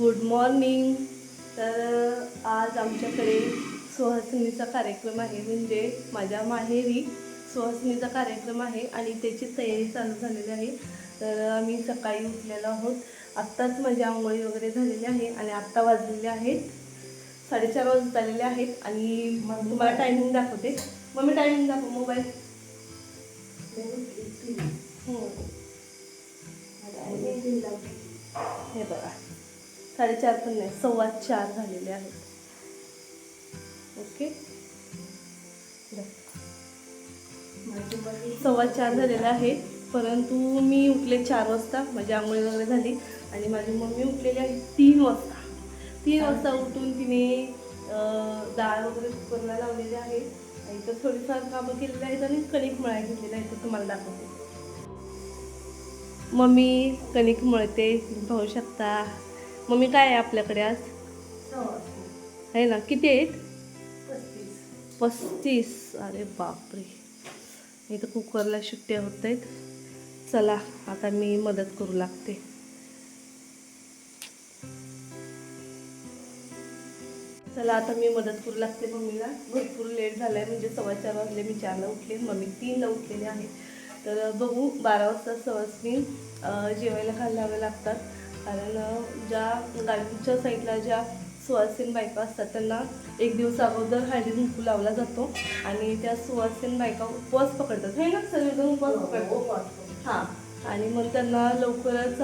Good morning. तर आज आमच्याकडे सुहासिनीचा कार्यक्रम आहे. म्हणजे माझ्या माहेरी सुहासिनीचा कार्यक्रम आहे आणि त्याची तयारी चालू झालेली आहे. तर आम्ही सकाळी उठलेलो आहोत. आत्ताच माझी आंघोळी वगैरे झालेली आहे आणि आत्ता वाजलेले आहेत. साडेचार वाजत आलेले आहेत आणि मग तुम्हाला टायमिंग दाखवते. मग मी टायमिंग दाखव मोबाईल हो. हे बघा. साडेचार पण नाही सव्वा चार झालेले आहेत. ओके? सव्वा चार झालेले आहेत परंतु मी उठले चार वाजता माझी आंघोळी वगैरे झाली आणि माझी मम्मी उठलेली आहे तीन वाजता. तीन वाजता उठून तिने डाळ वगैरे कुकरला लावलेली आहे आणि तर थोडीफार कामं केलेली आहेत आणि कणिक मळाय घेतलेलं आहे तर तुम्हाला दाखवते. मम्मी कणिक मळते तुम्ही पाहू शकता. मम्मी काय आहे आपल्याकडे आज? आहे ना? किती आहेत? पस्तीस. अरे बापरे. इथं कुकरला शिट्ट्या होत आहेत. चला आता मी मदत करू लागते. चला आता मी मदत करू लागते मम्मीला. भरपूर लेट झालाय म्हणजे सव्वा चार वाजले. मी चारला उठले. मम्मी तीनला उठलेले आहे. तर बघू बारा वाजता सहज मी जेवायला खायला लागतात. कारण ज्या गावीच्या साईडला ज्या सुवासीन बायका असतात त्यांना एक दिवस अगोदर हळदी कुंकू लावला जातो आणि त्या सुवासीन बायका उपवास पकडतात. हे ना? सगळेजण उपवास पकडतात. हां. आणि मग त्यांना लवकरच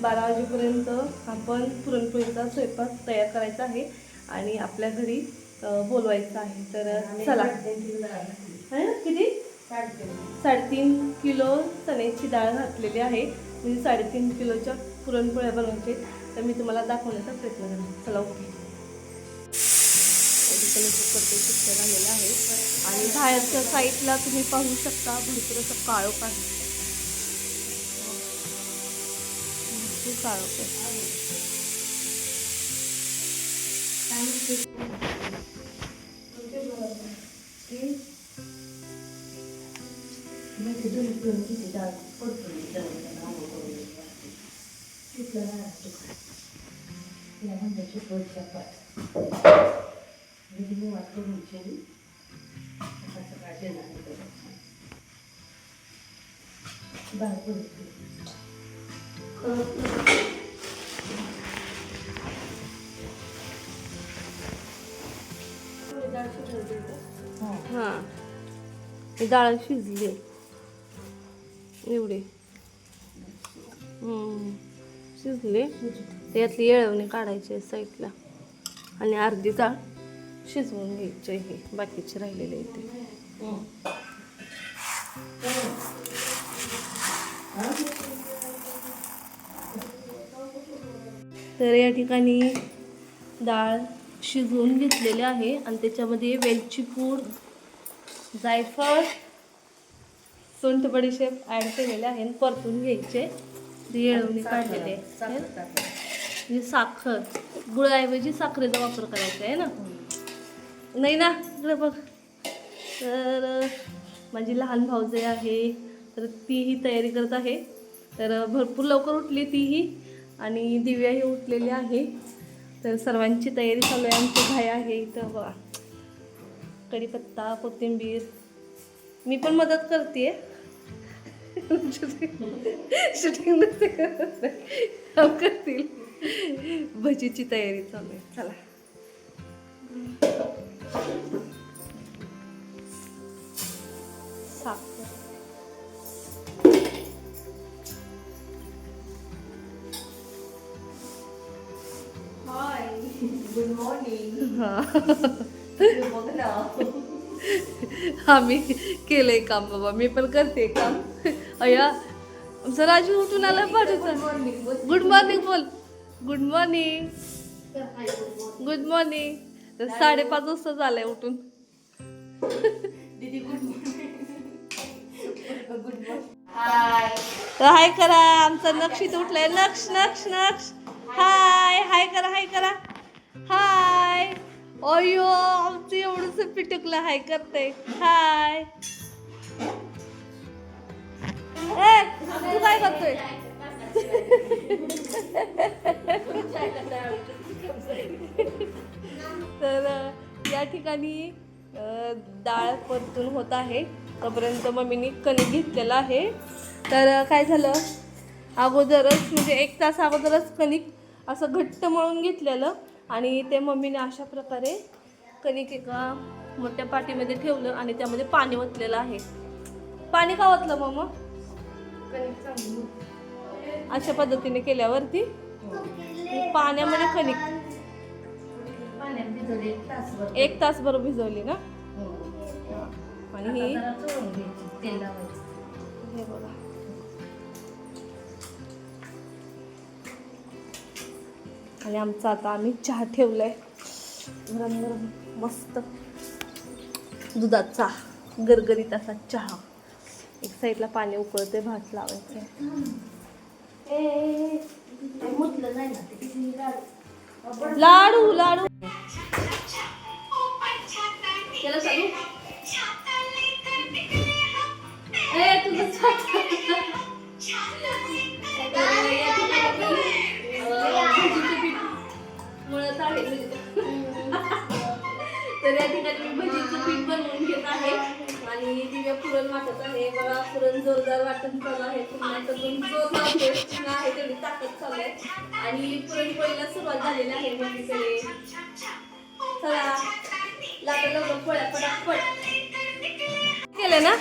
बारा वाजेपर्यंत आपण पुरणपोळीचा स्वयंपाक तयार करायचा आहे आणि आपल्या घरी बोलवायचं आहे. तर चला. है ना? किती? साडेतीन. किलो चण्याची डाळ घातलेली आहे. म्हणजे साडेतीन किलोच्या पुरणपोळ्या बनवायचे तर मी तुम्हाला दाखवण्याचा प्रयत्न करेन चला ओके. कुकरचे झालेल्या आहे. आणि बाहेरच्या साईडला तुम्ही पाहू शकता भरपूर असं काळोख आहे. भरपूर काळोख आहे. हां ही डाळ शिजली एवढी. शिजली. त्यातली येळवणी काढायची आहे साईडला. आणि अर्धी डाळ शिजवून घ्यायची आहे. बाकीचे राहिलेले इथे तर या ठिकाणी डाळ शिजवून घेतलेली आहे. आणि त्याच्यामध्ये वेलची पूड जायफळ सुंठ बडीशेप ॲड केलेले आहे परतून घ्यायचे. येळवणी काढलेले आहे म्हणजे साखर. गुळाऐवजी साखरेचा वापर करायचा आहे ना? नाही ना? इकडे बघ. तर माझी लहान भाऊजे आहे तर तीही तयारी करत आहे. तर भरपूर लवकर उठली तीही. आणि दिव्याही उठलेली आहे. तर सर्वांची तयारी चालू आहे. आमची घाई आहे इथं. बघा. कढीपत्ता कोथिंबीर. मी पण मदत करते शूटिंग नसते करत. करतील भजीची तयारी चालू आहे. चला. साखर. गुड मॉर्निंग हा आम्ही केलंय काम बाबा. मी पण करते काम. अया आमचा राजू उठून आला पाठवता गुड मॉर्निंग बोल. गुड मॉर्निंग गुड मॉर्निंग तर साडेपाच वाजता झालंय उठून. दीदी good morning good morning hi तर हाय करा आमचा नक्षीत उठलाय. नक्ष नक्ष नक्ष. हाय हाय करा हाय करा. हाय. अयो आमचं एवढंच पिटकलं हाय करते हाय. ए तू काय तर या ठिकाणी डाळ परतून होत आहे. तोपर्यंत मम्मीनी कणिक घेतलेला आहे. तर काय झालं? अगोदरच म्हणजे एक तास अगोदरच कणिक असं घट्ट मळून घेतलेलं आणि ते मम्मीने अशा प्रकारे कणिक एका मोठ्या पाटीमध्ये ठेवलं आणि त्यामध्ये पाणी ओतलेलं आहे. पाणी का ओतलं मग कणिक चांगली होती. अशा पद्धतीने केल्यावरती पाण्यामध्ये कणिक पाण्यात भिजवली एक तासभर. एक तासभर भिजवली ना? हो. आणि आता ही जरा चोळून घ्यायची तेल लावायचं हे बघा. आणि आमचा आता आम्ही चहा ठेवलाय. गरम गरम मस्त. दुधाचा गरगरीत असा चहा. एक साईडला पाणी उकळते भात लावायचं लाडू. लाडू छान. तर या ठिकाणी, तर या मी भजीचं पीठ बनवून घेत आहे. आणि दिव्या पुरण वाटत आहे. मला पुरण जोरदार वाटत चालू आहे. तर पण जोर लावते पुन्हा आहे तेवढी ताकद चालू आहे. आणि पुरणपोळीला सुरुवात झालेली आहे मम्मीकडे चला लागत लवकर पोळ्या पटापट. केले ना?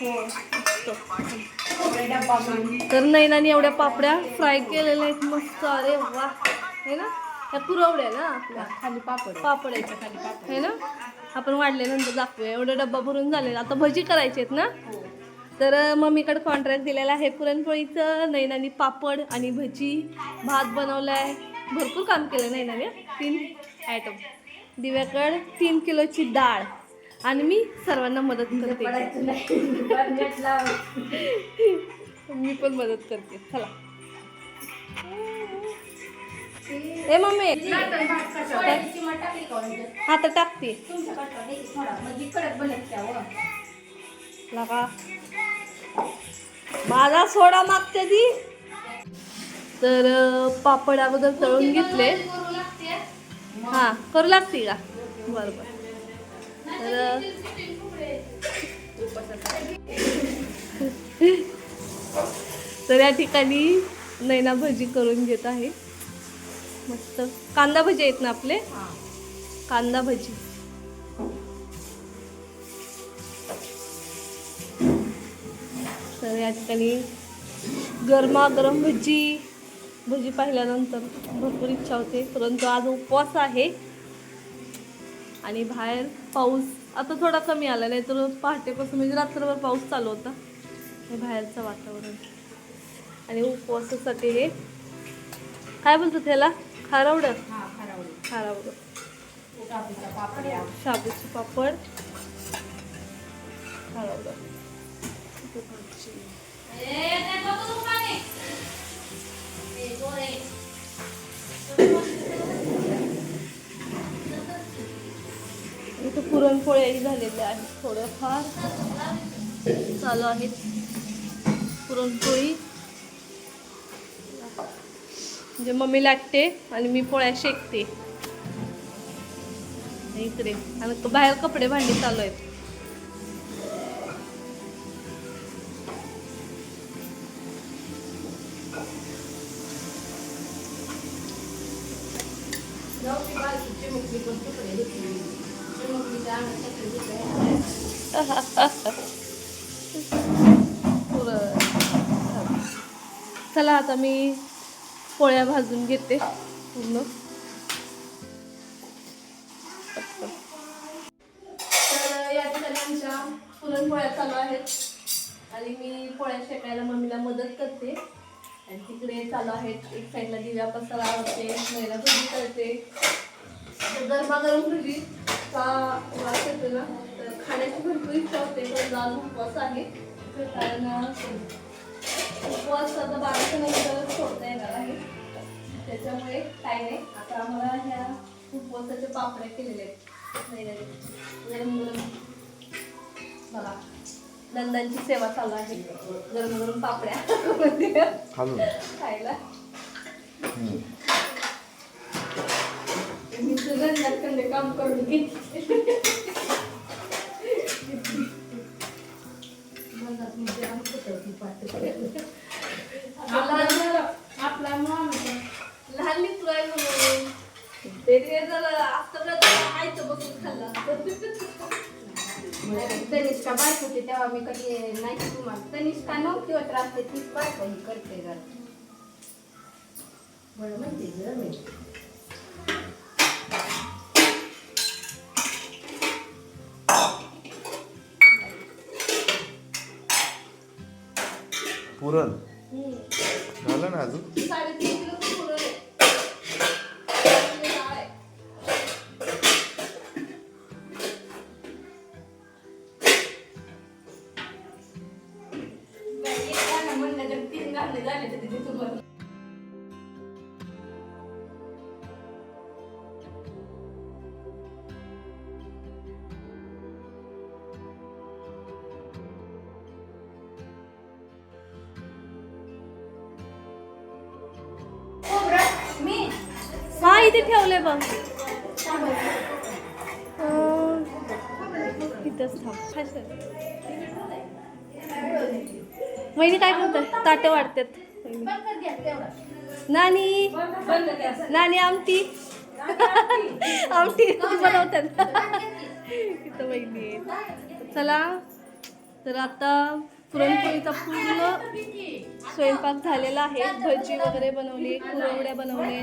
हो. तर नैनाने एवढ्या पापड्या फ्राय केलेल्या आहेत. मस्त. अरे वा. है ना? ह्या कुरवड्या ना आपल्या? खाली पापड. पापड्याच्या खाली पापड है ना? आपण वाढल्यानंतर दाखवूया. एवढा डब्बा भरून झालेला. आता भजी करायची आहेत ना? तर मम्मीकडे कॉन्ट्रॅक्ट दिलेला आहे. पुरणपोळीचं नैनाने पापड आणि भजी. भात बनवलाय. भरपूर काम केलं नैनाने. तीन आयटम दिव्याकडं तीन किलोची डाळ. आणि मी सर्वांना मदत करते. मी पण मदत करते. चला. ए मम्मी. आता टाकते. तुमच्या माझा सोडा मागते ती. तर पापड अगोदर तळून घेतले. हां हा करू लागते का? बरं बरं तर तर या ठिकाणी नैना भजी करून घेत आहे. मस्त. कांदा भजी आहेत ना आपले? कांदा भजी. तर या ठिकाणी गरमागरम भजी भजी पाहिल्यानंतर भरपूर इच्छा होते परंतु आज उपवास आहे. आणि बाहेर पाऊस आता थोडा कमी आला नाही तर पहाटेपासून म्हणजे रात्रभर पाऊस चालू होता. हे बाहेरचं वातावरण. आणि उपवासासाठी हे काय बोलतो त्याला खारवडं? हा खरावडी. खारावडं. शाबूच्या पापड्या शाबूचे पापड खारावडं इथं पुरणपोळ्याही झालेल्या आहेत थोडंफार चालू आहेत पुरणपोळी म्हणजे मम्मी लाटते आणि मी पोळ्या शेकते आणि इकडे. आणि बाहेर कपडे भांडी चालू आहेत. चला आता मी पोळ्या भाजून घेते पूर्ण. पुरणपोळ्या चालू आहेत. आणि मी पोळ्या शेकायला मम्मीला मदत करते. आणि तिकडे चालू आहेत. एक साईडला दिव्या पसारा आवडते महिला भजी करते. गरमागरम भजी का वास येतो ना. तर खाण्याची भरपूर इच्छा होते पण लाल उपवास आहे. कारण उपवास आता बाराच्या नंतर सोडता येणार आहे. त्याच्यामुळे काय नाही. आता आम्हाला ह्या उपवासाचे पापड्या केलेले आहेत. गरम गरम मला नंदांची सेवा चालू आहे. गरम गरम पापड्या खायला. मी तुझं नंदाकडे काम करून घेतले आपला लहान लेकरू आहे म्हणून. ते जर आतापर्यंत आयचं बसून खाल्लं. तनिष्का बायक होती तेव्हा मी कधी नाही तुम्हाला. तनिष्का नव्हती होत राहते तीच बायक ही करते जरा. बरं म्हणते गं मी. पुरण. झालं ना अजून? साडेतीन किलो पुरण. किती ठेवले बघ? इथंच थांब. वहिनी काय करतात ताटे वाढतात. नानी. नानी आमटी. आमटी बनवतात? इथं वहिनी चला. तर आता पुरणपोळीचा पूर्ण स्वयंपाक झालेला आहे. भजी वगैरे बनवली कुरवड्या बनवले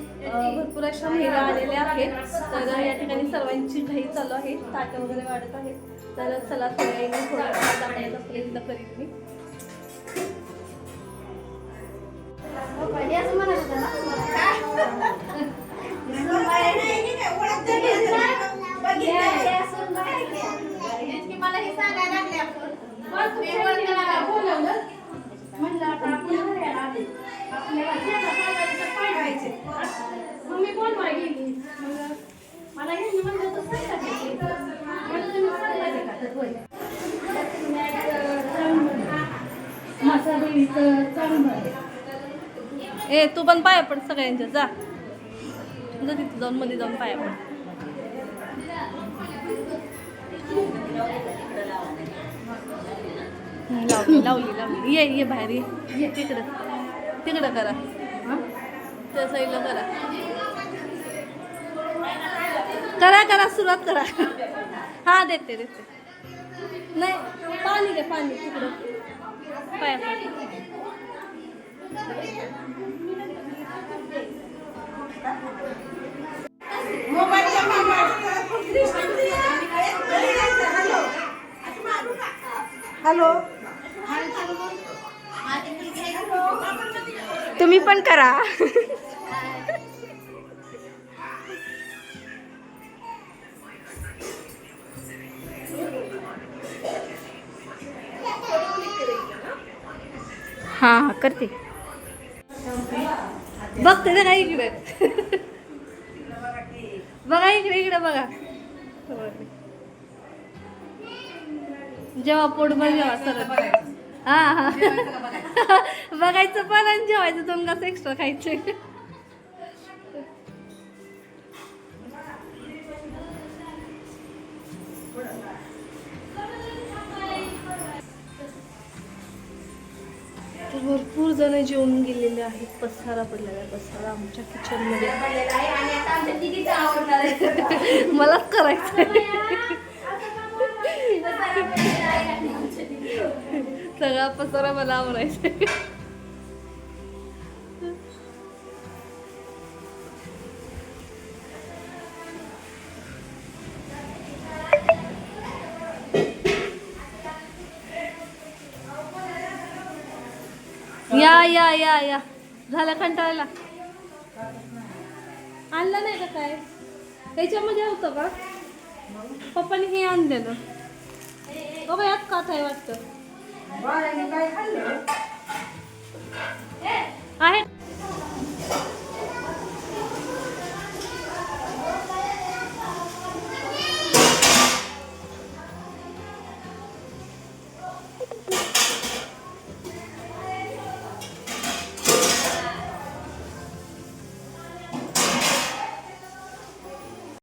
भरपूर अशा महिला आलेल्या आहेत. तर या ठिकाणी सर्वांची घाई चालू आहे. ताटं वगैरे वाढत आहेत. तर चला वेळाने थोडा वेळ दाखवण्याचा प्रयत्न करीन मी. मला हे सांगायला लागले आपण म्हणलं आता आपण घरी आले. आपल्याला शेतात जायचं पाहिजे. मम्मी बोलवाय गेली. मग मला ह्यांनी म्हणलं तर सांगा की. म्हणलं तुम्ही सांगायचं का? तर होय. मसाल्याचं चांगलं ए तू पण पाया पड सगळ्यांच्या जा. जा तिथे जाऊन मध्ये जाऊन पाया पड हम्म, लावली लावली लावली. ये ये बाहेर ये. ये तिकडं. तिकडं करा. त्या साईडला करा. करा करा सुरुवात करा. हा देते देते. नाही पाणी दे पाणी. तिकडं. पाया पड हॅलो. तुम्ही पण करा. हां करते. बघते ना नाही इकडे. बघा इकडे इकडे बघा. जेव्हा पोट भर जेव्हा सरळ. हा हा. बघायचं पण आणि जेवायचं दोन गास एक्स्ट्रा खायचे. जण जेवून गेलेले आहेत. पसारा पडलेला आहे. पसारा आमच्या किचनमध्ये मलाच करायचं आहे सगळा पसारा मला आवडायचा या या या. या झालं कंटाळायला आणलं नाही का काय? त्याच्यामध्ये होतं का? पप्पाने हे आणलेलं बाबा यात कात आहे वाटतं. आहे.